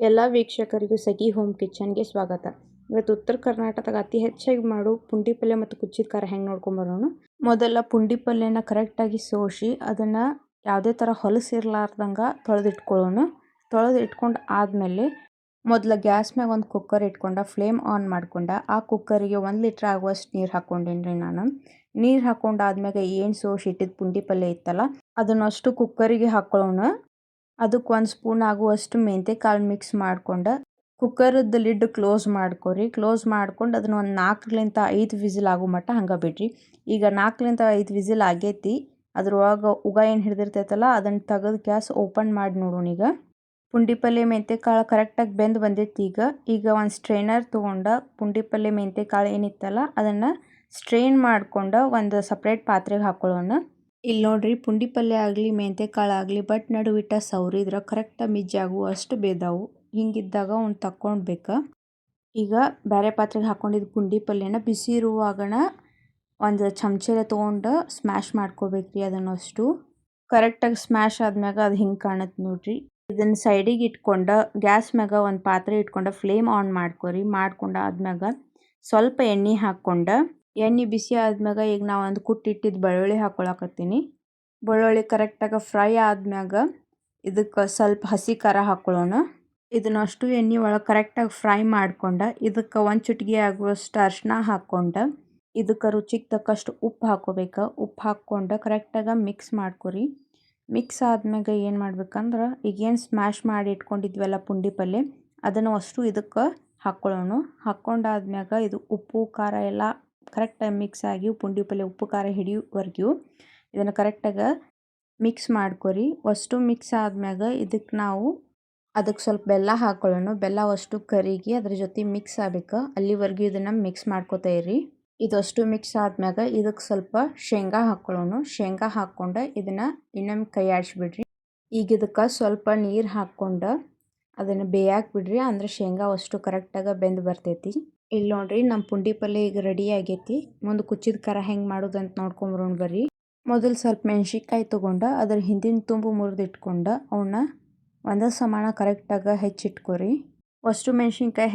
ಎಲ್ಲ ವೀಕ್ಷಕರಿಗೂ ಸಖಿ ಹೋಮ್ ಕಿಚನ್ಗೆ ಸ್ವಾಗತ. ಇವತ್ತು ಉತ್ತರ ಕರ್ನಾಟಕದಾಗ ಅತಿ ಹೆಚ್ಚಾಗಿ ಮಾಡೋ ಪುಂಡಿ ಪಲ್ಯ ಮತ್ತು ಕುಚ್ಚಿದ ಖಾರ ಹೆಂಗೆ ನೋಡ್ಕೊಂಬರೋಣ ಮೊದಲ ಪುಂಡಿ ಪಲ್ಯನ ಕರೆಕ್ಟಾಗಿ ಸೋಸಿ ಅದನ್ನು ಯಾವುದೇ ಥರ ಹೊಲಸಿರ್ಲಾರ್ದಂಗೆ ತೊಳೆದಿಟ್ಕೊಳ್ಳೋಣ. ತೊಳೆದು ಇಟ್ಕೊಂಡು ಆದಮೇಲೆ ಮೊದಲ ಗ್ಯಾಸ್ ಮ್ಯಾಗ ಒಂದು ಕುಕ್ಕರ್ ಇಟ್ಕೊಂಡ ಫ್ಲೇಮ್ ಆನ್ ಮಾಡ್ಕೊಂಡ, ಆ ಕುಕ್ಕರಿಗೆ ಒಂದು ಲೀಟ್ರ್ ಆಗುವಷ್ಟು ನೀರು ಹಾಕ್ಕೊಂಡಿನ್ರಿ ನಾನು. ನೀರು ಹಾಕ್ಕೊಂಡಾದ್ಮ್ಯಾಗ ಏನು ಸೋಸಿ ಇಟ್ಟಿದ್ದು ಪುಂಡಿ ಪಲ್ಯ ಇತ್ತಲ್ಲ, ಅದನ್ನಷ್ಟು ಕುಕ್ಕರಿಗೆ ಹಾಕ್ಕೊಳ್ಳೋಣ ಅದಕ್ಕೆ ಒಂದು ಸ್ಪೂನ್ ಆಗುವಷ್ಟು ಮೆಂತ್ಯ ಕಾಳು ಮಿಕ್ಸ್ ಮಾಡ್ಕೊಂಡು ಕುಕ್ಕರದ್ದು ಲಿಡ್ ಕ್ಲೋಸ್ ಮಾಡ್ಕೊರಿ. ಕ್ಲೋಸ್ ಮಾಡ್ಕೊಂಡು ಅದನ್ನ ಒಂದು ನಾಲ್ಕರಿಂದ ಐದು ವಿಸಿಲ್ ಆಗೋ ಮಟ್ಟ ಹಂಗೆ ಬಿಡ್ರಿ. ಈಗ ನಾಲ್ಕರಿಂದ ಐದು ವಿಸಿಲ್ ಆಗೈತಿ. ಅದ್ರೊಳಗೆ ಉಗ ಏನು ಹಿಡಿದಿರ್ತೈತಲ್ಲ, ಅದನ್ನು ತೆಗೆದು ಗ್ಯಾಸ್ ಓಪನ್ ಮಾಡಿ ನೋಡೋಣ ಈಗ. ಪುಂಡಿ ಪಲ್ಯ ಮೆಂತ್ಯ ಕಾಳು ಕರೆಕ್ಟಾಗಿ ಬೆಂದು ಬಂದೈತಿ ಈಗ. ಈಗ ಒಂದು ಸ್ಟ್ರೈನರ್ ತೊಗೊಂಡು ಪುಂಡಿ ಪಲ್ಯ ಮೆಂತ್ಯ ಕಾಳು ಏನಿತ್ತಲ್ಲ, ಅದನ್ನು ಸ್ಟ್ರೈನ್ ಮಾಡ್ಕೊಂಡು ಒಂದು ಸಪ್ರೇಟ್ ಪಾತ್ರೆಗೆ ಹಾಕ್ಕೊಳ್ಳೋಣ ಇಲ್ಲಿ ನೋಡ್ರಿ ಪುಂಡಿ ಪಲ್ಯ ಆಗಲಿ ಕಾಳು ಆಗಲಿ ಬಟ್ ನಡುವಿಟ್ಟ ಸೌರಿದ್ರೆ ಕರೆಕ್ಟಾಗಿ ಮಿಜ್ಜಾಗು ಅಷ್ಟು ಬೇದಾವು ಹಿಂಗಿದ್ದಾಗ ಅವ್ನು ತಕ್ಕೊಳ್ಬೇಕು ಈಗ ಬೇರೆ ಪಾತ್ರೆಗೆ ಹಾಕ್ಕೊಂಡಿದ್ದು ಪುಂಡಿ ಪಲ್ಯನ ಬಿಸಿ ಇರುವಾಗಣ ಒಂದು ಚಮಚೆಲೆ ತೊಗೊಂಡು ಸ್ಮ್ಯಾಶ್ ಮಾಡ್ಕೋಬೇಕ್ರಿ ಅದನ್ನು ಅಷ್ಟು ಕರೆಕ್ಟಾಗಿ ಸ್ಮ್ಯಾಶ್ ಆದ್ಮ್ಯಾಗ ಅದು ಹಿಂಗೆ ಕಾಣುತ್ತೆ ನೋಡ್ರಿ. ಇದನ್ನು ಸೈಡಿಗೆ ಇಟ್ಕೊಂಡು ಗ್ಯಾಸ್ ಮ್ಯಾಗ ಒಂದು ಪಾತ್ರೆ ಇಟ್ಕೊಂಡು ಫ್ಲೇಮ್ ಆನ್ ಮಾಡ್ಕೋರಿ. ಮಾಡ್ಕೊಂಡು ಆದ್ಮ್ಯಾಗ ಸ್ವಲ್ಪ ಎಣ್ಣೆ ಹಾಕ್ಕೊಂಡು ಎಣ್ಣೆ ಬಿಸಿ ಆದ್ಮ್ಯಾಗ ಈಗ ನಾವು ಒಂದು ಕುಟ್ಟಿಟ್ಟಿದ್ದು ಬೆಳ್ಳುಳ್ಳಿ ಹಾಕ್ಕೊಳಕತ್ತೀನಿ ಬೆಳ್ಳುಳ್ಳಿ ಕರೆಕ್ಟಾಗಿ ಫ್ರೈ ಆದ್ಮ್ಯಾಗ ಇದಕ್ಕೆ ಸ್ವಲ್ಪ ಹಸಿ ಖಾರ ಹಾಕ್ಕೊಳ್ಳೋಣ ಇದನ್ನ ಅಷ್ಟು ಎಣ್ಣೆ ಒಳಗೆ ಕರೆಕ್ಟಾಗಿ ಫ್ರೈ ಮಾಡ್ಕೊಂಡು ಇದಕ್ಕೆ ಒಂದು ಚಿಟಿಕೆ ಆಗುವಷ್ಟು ಅರ್ಶಿನ ಹಾಕ್ಕೊಂಡು ಇದಕ್ಕೆ ರುಚಿಗೆ ತಕ್ಕಷ್ಟು ಉಪ್ಪು ಹಾಕ್ಕೋಬೇಕು ಉಪ್ಪು ಹಾಕ್ಕೊಂಡು ಕರೆಕ್ಟಾಗಿ ಮಿಕ್ಸ್ ಮಾಡ್ಕೊರಿ. ಮಿಕ್ಸ್ ಆದ್ಮ್ಯಾಗ ಏನು ಮಾಡ್ಬೇಕಂದ್ರೆ ಈಗೇನು ಸ್ಮ್ಯಾಶ್ ಮಾಡಿ ಇಟ್ಕೊಂಡಿದ್ವಲ್ಲ ಪುಂಡಿ ಪಲ್ಯ ಅದನ್ನು ಅಷ್ಟು ಇದಕ್ಕೆ ಹಾಕ್ಕೊಳ್ಳೋಣ ಹಾಕ್ಕೊಂಡಾದ್ಮ್ಯಾಗ ಇದು ಉಪ್ಪು, ಖಾರ ಎಲ್ಲ ಕರೆಕ್ಟಾಗಿ ಮಿಕ್ಸ್ ಆಗಿ ಪುಂಡಿ ಪಲ್ಲೆ ಉಪ್ಪು, ಖಾರ ಹಿಡಿಯುವರೆಗೂ ಇದನ್ನು ಕರೆಕ್ಟಾಗಿ ಮಿಕ್ಸ್ ಮಾಡ್ಕೊರಿ. ಅಷ್ಟು ಮಿಕ್ಸ್ ಆದ್ಮ್ಯಾಗ ಇದಕ್ಕೆ ನಾವು ಅದಕ್ಕೆ ಸ್ವಲ್ಪ ಬೆಲ್ಲ ಹಾಕ್ಕೊಳ್ಳೋಣ ಬೆಲ್ಲ ಅಷ್ಟು ಕರಿಗಿ ಅದ್ರ ಜೊತೆ ಮಿಕ್ಸ್ ಆಗ್ಬೇಕು. ಅಲ್ಲಿವರೆಗೂ ಇದನ್ನು ಮಿಕ್ಸ್ ಮಾಡ್ಕೊತಾ ಇರಿ. ಇದಷ್ಟು ಮಿಕ್ಸ್ ಆದ್ಮ್ಯಾಗ ಇದಕ್ಕೆ ಸ್ವಲ್ಪ ಶೇಂಗಾ ಹಾಕ್ಕೊಳ್ಳೋಣ ಶೇಂಗಾ ಹಾಕ್ಕೊಂಡು ಇದನ್ನು ಇನ್ನೊಮ್ಮೆ ಕೈ ಆಡಿಸ್ಬಿಡ್ರಿ ಈಗ ಇದಕ್ಕೆ ಸ್ವಲ್ಪ ನೀರು ಹಾಕ್ಕೊಂಡು ಅದನ್ನು ಬೇಯಕ್ಕೆ ಬಿಡ್ರಿ. ಅಂದ್ರೆ ಶೇಂಗಾ ಅಷ್ಟು ಕರೆಕ್ಟಾಗಿ ಬೆಂದು ಬರ್ತೈತಿ. ಇಲ್ಲಿ ನೋಡ್ರಿ ನಮ್ಮ ಪುಂಡಿ ಪಲ್ಯ ಈಗ ರೆಡಿ ಆಗೈತಿ. ಮುಂದೆ ಕುಚ್ಚಿದ ಕರ ಹೆಂಗೆ ಮಾಡೋದು ಅಂತ ನೋಡ್ಕೊಂಬರೋಣ ಬರ್ರಿ. ಮೊದಲು ಸ್ವಲ್ಪ ಮೆಣ್ಸಿನ್ಕಾಯಿ ತೊಗೊಂಡು, ಅದ್ರ ಹಿಂದಿನ ತುಂಬು ಮುರಿದಿಟ್ಕೊಂಡು ಅವನ್ನ ಒಂದೇ ಸಮಾನ ಕರೆಕ್ಟಾಗಿ ಹೆಚ್ಚಿಟ್ಕೊರಿ. ಅಷ್ಟು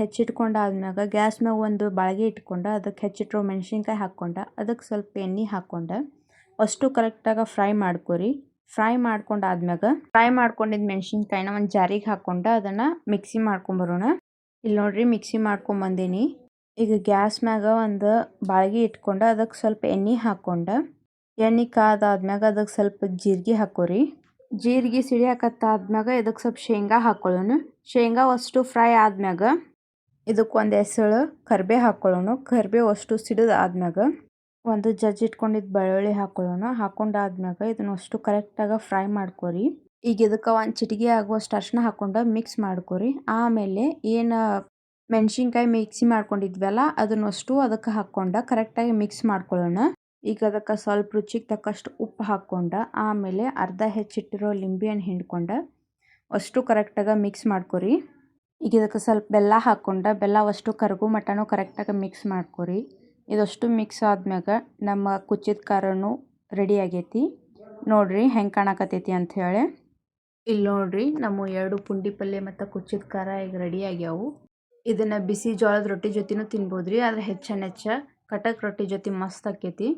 ಹೆಚ್ಚಿಟ್ಕೊಂಡ ಆದ್ಮ್ಯಾಗ ಗ್ಯಾಸ್ ಮ್ಯಾಗ ಒಂದು ಬಾಳ್ಗೆ ಇಟ್ಕೊಂಡು ಅದಕ್ಕೆ ಹೆಚ್ಚಿಟ್ಟಿರೋ ಮೆಣ್ಸಿನ್ಕಾಯಿ ಹಾಕ್ಕೊಂಡು ಅದಕ್ಕೆ ಸ್ವಲ್ಪ ಎಣ್ಣೆ ಹಾಕ್ಕೊಂಡು ಅಷ್ಟು ಕರೆಕ್ಟಾಗಿ ಫ್ರೈ ಮಾಡ್ಕೊರಿ. ಫ್ರೈ ಮಾಡ್ಕೊಂಡಾದ್ಮ್ಯಾಗ ಫ್ರೈ ಮಾಡ್ಕೊಂಡಿದ್ದ ಮೆಣ್ಸಿನ್ಕಾಯಿನ ಒಂದು ಜಾರಿಗೆ ಹಾಕ್ಕೊಂಡು ಅದನ್ನು ಮಿಕ್ಸಿ ಮಾಡ್ಕೊಂಬರೋಣ ಇಲ್ಲಿ ನೋಡ್ರಿ ಮಿಕ್ಸಿ ಮಾಡ್ಕೊಂಬಂದೀನಿ ಈಗ ಗ್ಯಾಸ್ ಮ್ಯಾಗ ಒಂದು ಬಾಳ್ಗೆ ಇಟ್ಕೊಂಡು ಅದಕ್ಕೆ ಸ್ವಲ್ಪ ಎಣ್ಣೆ ಹಾಕ್ಕೊಂಡು ಎಣ್ಣೆ ಕಾದಾದ್ಮ್ಯಾಗ ಅದಕ್ಕೆ ಸ್ವಲ್ಪ ಜೀರಿಗೆ ಹಾಕೋರಿ. ಜೀರಿಗೆ ಸಿಡಿಯಾಕತ್ತಾದ್ಮ್ಯಾಗ ಇದಕ್ಕೆ ಸ್ವಲ್ಪ ಶೇಂಗಾ ಹಾಕ್ಕೊಳ್ಳೋಣ ಶೇಂಗಾ ಅಷ್ಟು ಫ್ರೈ ಆದ್ಮ್ಯಾಗ ಇದಕ್ಕೆ ಒಂದು ಎಸಳು ಕರ್ಬೇ ಹಾಕ್ಕೊಳ್ಳೋಣ ಕರ್ಬೇವು ಅಷ್ಟು ಸಿಡಿದು ಆದ್ಮ್ಯಾಗ ಒಂದು ಜಜ್ಜಿ ಇಟ್ಕೊಂಡಿದ್ದು ಬೆಳ್ಳುಳ್ಳಿ ಹಾಕ್ಕೊಳ್ಳೋಣ ಹಾಕೊಂಡಾದ್ಮ್ಯಾಗ ಇದನ್ನು ಅಷ್ಟು ಕರೆಕ್ಟಾಗಿ ಫ್ರೈ ಮಾಡ್ಕೊರಿ. ಈಗ ಇದಕ್ಕೆ ಒಂದು ಚಿಟಿಗೆ ಆಗುವಷ್ಟು ಅರ್ಶಿನ ಹಾಕ್ಕೊಂಡು ಮಿಕ್ಸ್ ಮಾಡ್ಕೊರಿ. ಆಮೇಲೆ ಏನು ಮೆಣಸಿನ್ಕಾಯಿ ಮಿಕ್ಸಿ ಮಾಡ್ಕೊಂಡಿದ್ವಲ್ಲ ಅದನ್ನಷ್ಟು ಅದಕ್ಕೆ ಹಾಕ್ಕೊಂಡು, ಕರೆಕ್ಟಾಗಿ ಮಿಕ್ಸ್ ಮಾಡ್ಕೊಳ್ಳೋಣ. ಈಗ ಅದಕ್ಕೆ ಸ್ವಲ್ಪ ರುಚಿಗೆ ತಕ್ಕಷ್ಟು ಉಪ್ಪು ಹಾಕ್ಕೊಂಡು, ಆಮೇಲೆ ಅರ್ಧ ಹೆಚ್ಚಿಟ್ಟಿರೋ ಲಿಂಬೆಹಣ್ಣು ಹಿಂಡ್ಕೊಂಡು, ಅಷ್ಟು ಕರೆಕ್ಟಾಗಿ ಮಿಕ್ಸ್ ಮಾಡ್ಕೊರಿ. ಈಗ ಇದಕ್ಕೆ ಸ್ವಲ್ಪ ಬೆಲ್ಲ ಹಾಕ್ಕೊಂಡು, ಬೆಲ್ಲ ಅಷ್ಟು ಕರಗು ಮಟನೂ ಕರೆಕ್ಟಾಗಿ ಮಿಕ್ಸ್ ಮಾಡ್ಕೊರಿ. ಇದಷ್ಟು ಮಿಕ್ಸ್ ಆದ್ಮ್ಯಾಗ ನಮ್ಮ ಕುಚ್ಚಿದ ಖಾರನೂ ರೆಡಿ ಆಗೈತಿ. ನೋಡ್ರಿ ಹೆಂಗೆ ಕಾಣಕತ್ತೈತಿ ಅಂಥೇಳಿ ಇಲ್ಲಿ ನೋಡ್ರಿ ನಮ್ಮ ಎರಡು ಪುಂಡಿ ಪಲ್ಯ ಮತ್ತು ಕುಚ್ಚಿದ ಖಾರ ಈಗ ರೆಡಿ ಆಗ್ಯಾವು. ಇದನ್ನು ಬಿಸಿ ಜೋಳದ ರೊಟ್ಟಿ ಜೊತೆನೂ ತಿನ್ಬೋದು ರೀ ಹೆಚ್ಚನ್ ಹೆಚ್ಚ, ಕಟಕ್ ರೊಟ್ಟಿ ಜೊತೆ ಮಸ್ತ್ ಆಕೈತಿ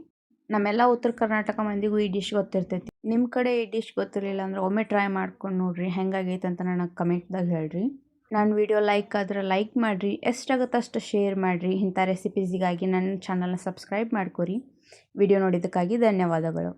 ನಮ್ಮೆಲ್ಲ ಉತ್ತರ ಕರ್ನಾಟಕ ಮಂದಿಗೂ ಈ ಡಿಶ್ ಗೊತ್ತಿರ್ತೈತಿ. ನಿಮ್ಮ ಕಡೆ ಈ ಡಿಶ್ ಗೊತ್ತಿರಲಿಲ್ಲ ಅಂದ್ರೆ ಒಮ್ಮೆ ಟ್ರೈ ಮಾಡ್ಕೊಂಡು ನೋಡ್ರಿ, ಹೆಂಗಾಗೈತೆ ಅಂತ ನನಗೆ ಕಮೆಂಟ್ದಾಗ ಹೇಳ್ರಿ. ನನ್ನ ವಿಡಿಯೋ ಲೈಕ್ ಆದ್ರೆ ಲೈಕ್ ಮಾಡಿರಿ ಎಷ್ಟಾಗುತ್ತೆ ಅಷ್ಟು ಶೇರ್ ಮಾಡಿರಿ, ಇಂಥ ರೆಸಿಪೀಸಿಗಾಗಿ ನನ್ನ ಚಾನಲ್ನ ಸಬ್ಸ್ಕ್ರೈಬ್ ಮಾಡ್ಕೊರಿ. ವಿಡಿಯೋ ನೋಡಿದ್ದಕ್ಕಾಗಿ ಧನ್ಯವಾದಗಳು.